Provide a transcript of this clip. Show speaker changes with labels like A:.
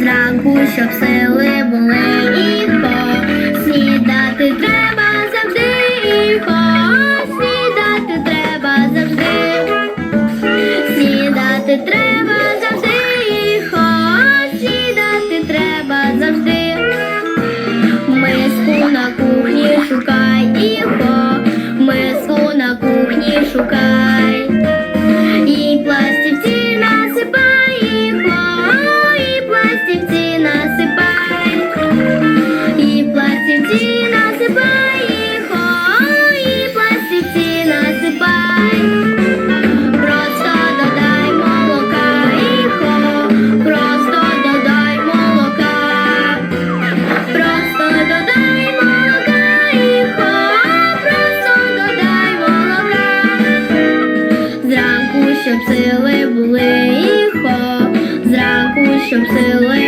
A: Зранку, щоб сили були і по снідати треба завжди, Іхо, снідати треба завжди, снідати треба. щоб сили були, і хо, зранку, щоб сили.